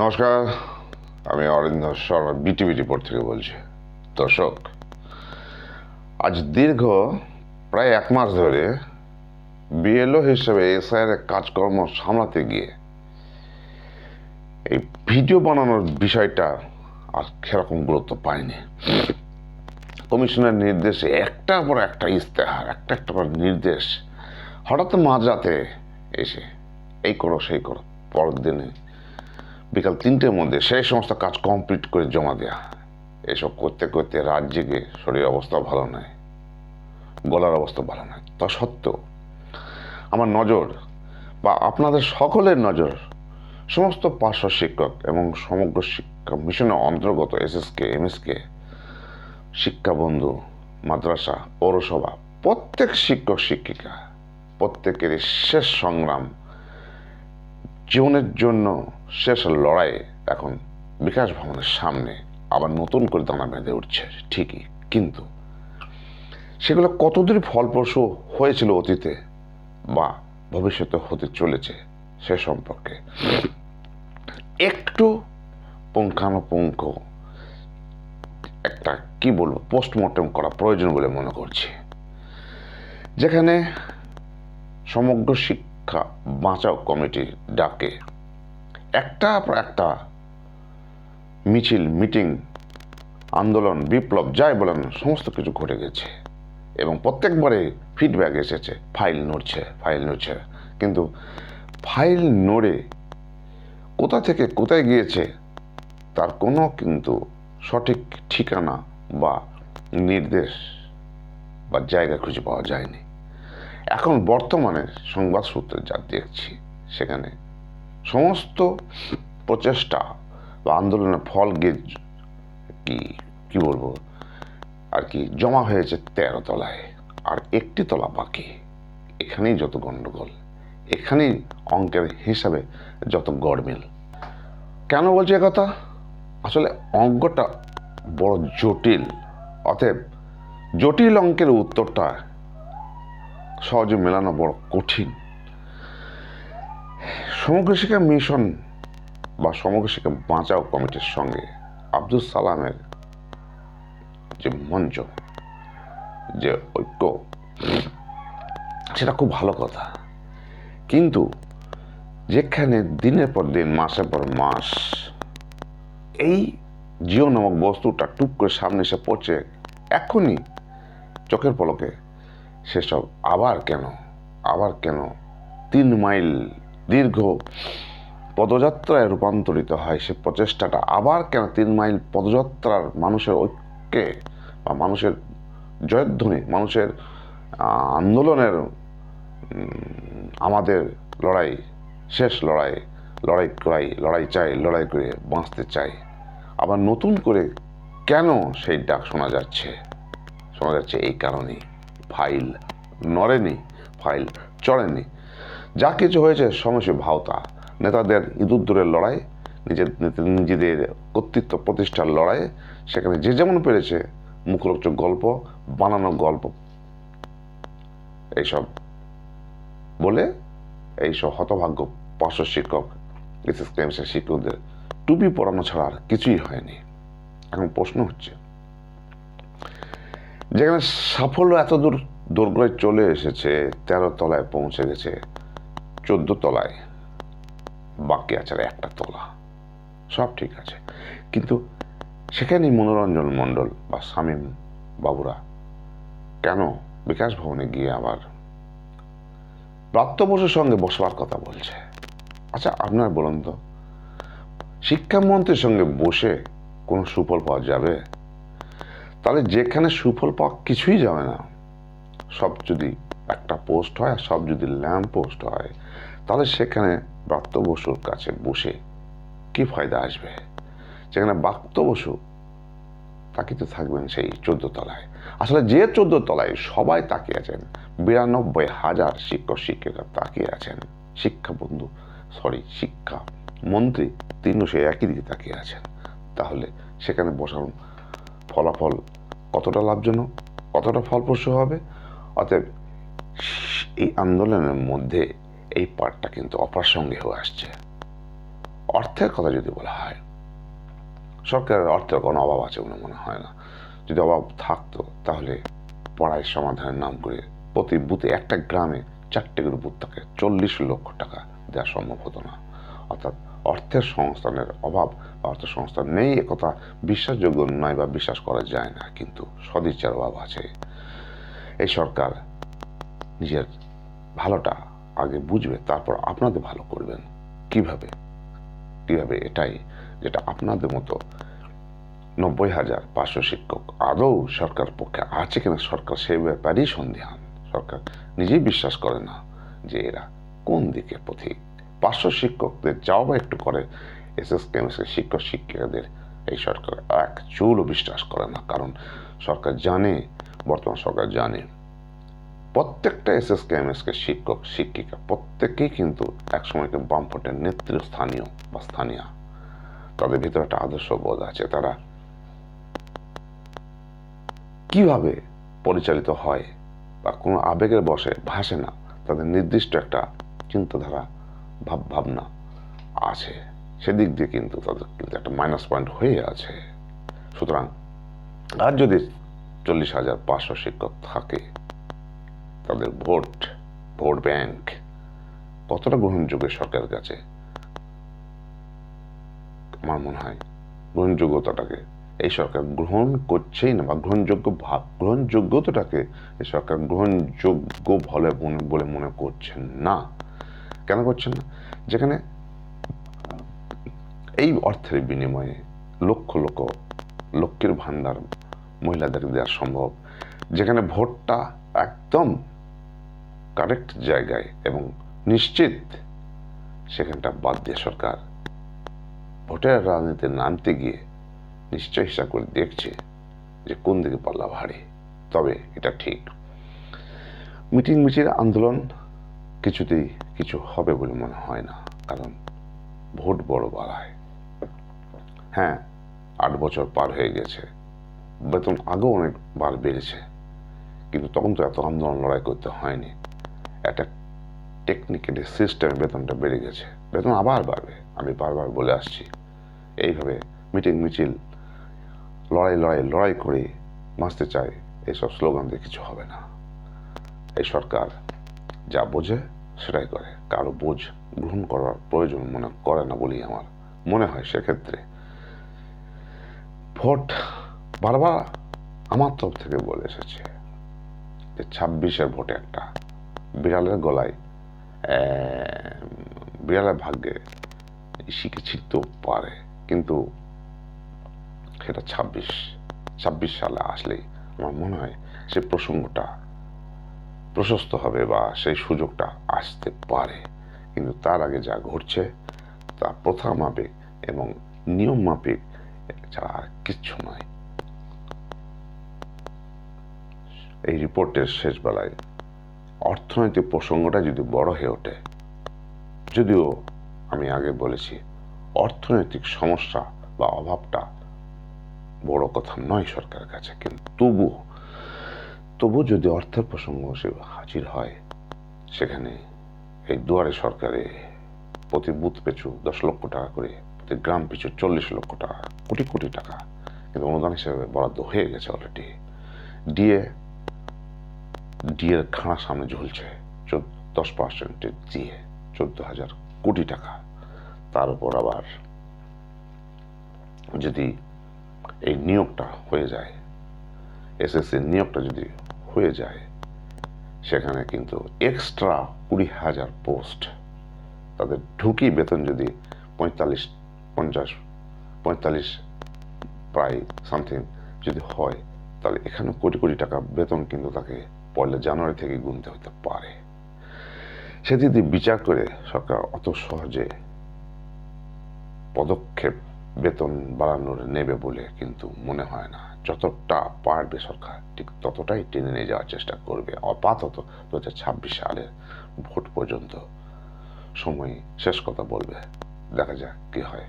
নমস্কার, আমি অরিন্দর Sharma BTV report থেকে বলছি। দর্শক, আজ দীর্ঘ প্রায় এক মাস ধরে বিএলও হিসেবে এসআইয়ের কাজকর্ম সামলাতে গিয়ে এই ভিডিও বানানোর বিষয়টা আর সেরকম গুরুত্ব পায়নি কমিশনের নির্দেশে একটার পর একটা ইস্তেহার একটা একটা পর নির্দেশ হঠাৎ মাঝরাতে এসে এই করো, সেই করো, পরের দিনে বিকাল তিনটের মধ্যে সেই সমস্ত কাজ কমপ্লিট করে জমা দেওয়া এসব করতে করতে রাত জেগে শরীর অবস্থা ভালো নয়, গলার অবস্থা ভালো নয়। তা সত্ত্বেও আমার নজর বা আপনাদের সকলের নজর সমস্ত পার্শ্ব শিক্ষক এবং সমগ্র শিক্ষা মিশনের অন্তর্গত এসএসকে, এমএসকে শিক্ষা বন্ধু মাদ্রাসা, পৌরসভা, প্রত্যেক শিক্ষক শিক্ষিকা প্রত্যেকের শেষ সংগ্রাম জীবনের জন্য শেষ লড়াই এখন বিকাশ ভবনের সামনে আবার নতুন করে দানা বেঁধে উঠছে, ঠিকই। কিন্তু সেগুলো কতদূর ফলপ্রসূ হয়েছিল অতীতে বা ভবিষ্যতে হতে চলেছে সে সম্পর্কে একটু পুঙ্খানুপুঙ্খ একটা, কি বলব, পোস্টমর্টম করা প্রয়োজন বলে মনে করছি। যেখানে সমগ্র শিক্ষা বাঁচাও কমিটি ডাকে। একটা পর একটা মিছিল, মিটিং, আন্দোলন, বিপ্লব, যাই বলেন, সমস্ত কিছু ঘটে গেছে। এবং প্রত্যেকবারে ফিডব্যাক এসেছে ফাইল নড়ছে ফাইল নড়ছে। কিন্তু ফাইল নড়ে কোথা থেকে কোথায় গিয়েছে, তার কোনো কিন্তু সঠিক ঠিকানা বা নির্দেশ বা জায়গা খুঁজে পাওয়া যায়নি। এখন বর্তমানে সংবাদ সূত্রে যা দেখছি সেখানে সমস্ত প্রচেষ্টা বা আন্দোলনের ফল গিয়ে কি কি বলব? আর কি, জমা হয়েছে তেরো তলায়। আর একটি তলা বাকি। এখানেই যত গণ্ডগোল এখানেই অঙ্কের হিসাবে যত গড়মিল। কেন বলছি কথা? আসলে অঙ্কটা বড় জটিল। অতএব জটিল অঙ্কের উত্তরটা সহজে মেলানো বড় কঠিন। সমগ্র শিক্ষা মিশন বা সমগ্র শিক্ষা বাঁচাও কমিটির সঙ্গে আব্দুল সালামের যে মঞ্চ, যে ঐক্য, সেটা খুব ভালো কথা। কিন্তু যেখানে দিনের পর দিন, মাসের পর মাস এই জিও নামক বস্তুটা টুক করে সামনে এসে পড়ছে, এখনই চোখের পলকে সেসব আবার কেন? আবার কেন? তিন মাইল দীর্ঘ পদযাত্রায় রূপান্তরিত হয় সে প্রচেষ্টাটা। আবার কেন তিন মাইল পদযাত্রার মানুষের ঐক্যে বা মানুষের জয়ধ্বনি, মানুষের আন্দোলনের আমাদের লড়াই, শেষ লড়াই লড়াই করাই, লড়াই চাই, লড়াই করে বাঁচতে চাই। আবার নতুন করে কেন সেই ডাক শোনা যাচ্ছে? শোনা যাচ্ছে এই কারণেই। ফাইল। নড়েনি, ফাইল চড়েনি। যা কিছু হয়েছে সমস্যা ভাওতা। নেতাদের ইঁদুর দূরের লড়াই, নিজের নিজেদের কর্তৃত্ব প্রতিষ্ঠার লড়াই, সেখানে যে যেমন পেরেছে মুখরোচক গল্প, বানানো গল্প। এইসব বলে এইসব হতভাগ্য পার্শ্ব শিক্ষক বিশেষ ক্লেমসের শিক্ষকদের টুপি পরানো ছাড়া আর কিছুই হয়নি। এখন প্রশ্ন হচ্ছে যেখানে সাফল্য এত দূর দোরগোড়ায় চলে এসেছে, তেরো তলায় পৌঁছে গেছে, চোদ্দ তলায়, বাকি আছে একটা তলা। সব ঠিক আছে। কিন্তু সেখানেই মনোরঞ্জন মণ্ডল বা শামীম বাবুরা কেন বিকাশ ভবনে গিয়ে আবার প্রাপ্ত বসুর সঙ্গে বসবার কথা বলছে? আচ্ছা আপনার বলুন তো, শিক্ষামন্ত্রীর সঙ্গে বসে কোনো সুফল পাওয়া যাবে? তাহলে যেখানে সুফল পাওয়া কিছুই যাবে না। সব যদি একটা পোস্ট হয় আর সব যদি ল্যাম্প পোস্ট হয়, তাহলে সেখানে ব্রাত্য বসুর কাছে বসে কি ফায়দা আসবে? যেখানে বাক্ত বসু তাকিয়ে থাকবেন সেই চোদ্দ তলায়। আসলে যে চোদ্দ তলায় সবাই তাকিয়ে আছেন, বিরানব্বই হাজার শিক্ষক, শিক্ষিকা তাকিয়ে আছেন, শিক্ষা বন্ধু সরি শিক্ষা মন্ত্রী তিনিও সেই একই দিকে তাকিয়ে আছেন। তাহলে সেখানে বসার ফলাফল কতটা লাভজনক, কতটা ফলপ্রসূ হবে? অতএব এই আন্দোলনের মধ্যে এই পার্টটা কিন্তু অপ্রাসঙ্গিক হয়ে আসছে। অর্থের কথা যদি বলা হয়, সরকারের অর্থের কোনো অভাব আছে বলে মনে হয় না। যদি অভাব থাকতো, তাহলে পড়াই সমাধানের নাম করে প্রতি বুথে একটা গ্রামে চারটে করে বুথ থাকে চল্লিশ লক্ষ টাকা দেওয়া সম্ভব হতো না। অর্থাৎ অর্থের সংস্থানের অভাব অর্থ সংস্থান নেই, একথা বিশ্বাসযোগ্য নয় বা বিশ্বাস করা যায় না, কিন্তু সদিচ্ছার অভাব আছে। এই সরকার নিজের ভালোটা আগে বুঝবে, তারপর আপনাদের ভালো করবেন। কীভাবে? কীভাবে এটাই যেটা আপনাদের মতো নব্বই হাজার পাঁচশো শিক্ষক আদৌ সরকার পক্ষে আছে কিনা, সরকার সে ব্যাপারেই সন্দেহান। সরকার নিজেই বিশ্বাস করে না যে এরা কোন দিকে পথিক। পাঁচশো শিক্ষকদের যাওয়া একটু করে এস এস কেমিস্ট্রি শিক্ষক শিক্ষিকাদের এই সরকার এক চুলও বিশ্বাস করে না। কারণ সরকার জানে, বর্তমান সরকার জানে, প্রত্যেকটা এস এস কেএমএসকে শিক্ষক, শিক্ষিকা, প্রত্যেকেই কিন্তু একসময়কে বামফ্রন্টের নেতৃস্থানীয় বা স্থানীয়। তাদের ভিতরে একটা আদর্শ বোধ আছে, তারা কীভাবে পরিচালিত হয় বা কোনো আবেগের বসে ভাসে না, তাদের নির্দিষ্ট একটা চিন্তাধারা ভাব ভাবনা আছে। সেদিক দিয়ে কিন্তু তাদের কিন্তু একটা মাইনাস পয়েন্ট হয়ে আছে। সুতরাং আর যদি চল্লিশ হাজার পাঁচশো শিক্ষক থাকে, তাদের ভোট ভোট ব্যাংক কতটা গ্রহণযোগ্য সরকারের কাছে? আমার মনে হয় গ্রহণযোগ্যতাটাকে এই সরকার গ্রহণ করছেই না বা গ্রহণযোগ্য ভাব, গ্রহণযোগ্যতাটাকে এই সরকার গ্রহণযোগ্য বলে মনে বলে মনে করছেন না। কেন করছেন না? যেখানে এই অর্থের বিনিময়ে লক্ষ লক্ষ লক্ষ্মীর ভান্ডার মহিলাদেরকে দেওয়া সম্ভব। যেখানে ভোটটা একদম কারেক্ট জায়গায় এবং নিশ্চিত, সেখানটা বাদ দিয়ে সরকার ভোটের রাজনীতিতে নামতে গিয়ে নিশ্চয় হিসাব করে দেখছে যে কোন দিকে পাল্লা ভারী। তবে এটা ঠিক। মিটিং মিছিল, আন্দোলন কিছুতেই কিছু হবে বলে মনে হয় না, কারণ ভোট বড় বাড়ায়। হ্যাঁ আট বছর পার হয়ে গেছে। বেতন আগেও অনেকবার বেড়েছে, কিন্তু তখন তো এত আন্দোলন লড়াই করতে হয়নি। একটা টেকনিক্যালি সিস্টেমে বেতনটা বেড়ে গেছে। বেতন আবার বাড়বে, আমি বারবার বলে আসছি। এইভাবে মিটিং মিছিল, লড়াই লড়াই লড়াই করে বাঁচতে চায় এইসব স্লোগান দিয়ে কিছু হবে না। এই সরকার যা বোঝে সেটাই করে। কারও বোঝ গ্রহণ করার প্রয়োজন মনে করে না বলেই আমার মনে হয় সেক্ষেত্রে। ভোট বারবার আমার তরফ থেকে বলে এসেছে যে ছাব্বিশের ভোটে একটা বিড়ালের গলায় বিড়ালের ভাগ্যে শিখে ছিটতেও পারে। কিন্তু সেটা ছাব্বিশ ছাব্বিশ সালে আসলেই আমার মনে হয় সেই প্রসঙ্গটা প্রশস্ত হবে বা সেই সুযোগটা আসতে পারে। কিন্তু তার আগে যা ঘটছে, তা প্রথা মাফিক এবং নিয়ম মাফিক ছাড়া আর কিচ্ছু নয়। এই রিপোর্টের শেষ বেলায় অর্থনৈতিক প্রসঙ্গটা যদি বড় হয়ে ওঠে, যদিও আমি আগে বলেছি, অর্থনৈতিক সমস্যা বা অভাবটা বড় কথা নয় সরকারের কাছে, কিন্তু তবু তবু যদি অর্থের প্রসঙ্গ সে হাজির হয়, সেখানে এই দুয়ারে সরকারে প্রতি বুথ পিছু দশ লক্ষ টাকা করে, প্রতি গ্রাম পিছু চল্লিশ লক্ষ টাকা, কোটি কোটি টাকা কিন্তু অনুদান হিসেবে বরাদ্দ হয়ে গেছে অলরেডি ডিএ ডিএর খানা সামনে ঝুলছে, চোদ্দ, দশ পার্সেন্টের দিয়ে চোদ্দ হাজার কোটি টাকা। তার উপর আবার যদি এই নিয়োগটা হয়ে যায়, এসএসসির নিয়োগটা যদি হয়ে যায়, সেখানে কিন্তু এক্সট্রা কুড়ি হাজার পোস্ট তাদের ঢুকি বেতন যদি পঁয়তাল্লিশ, পঞ্চাশ, পঁয়তাল্লিশ প্রায় সামথিং যদি হয়, তাহলে এখানে কোটি কোটি টাকা বেতন কিন্তু তাকে পয়লা জানুয়ারি থেকে গুনতে হতে পারে। সে যদি বিচার করে, সরকার অত সহজে পদক্ষেপ, বেতন বাড়ানোর নেবে বলে কিন্তু মনে হয় না। যতটা পারবে সরকার, ঠিক ততটাই টেনে নিয়ে যাওয়ার চেষ্টা করবে। আপাতত দু হাজার ছাব্বিশ সালের ভোট পর্যন্ত সময় শেষ কথা বলবে। দেখা যাক কি হয়।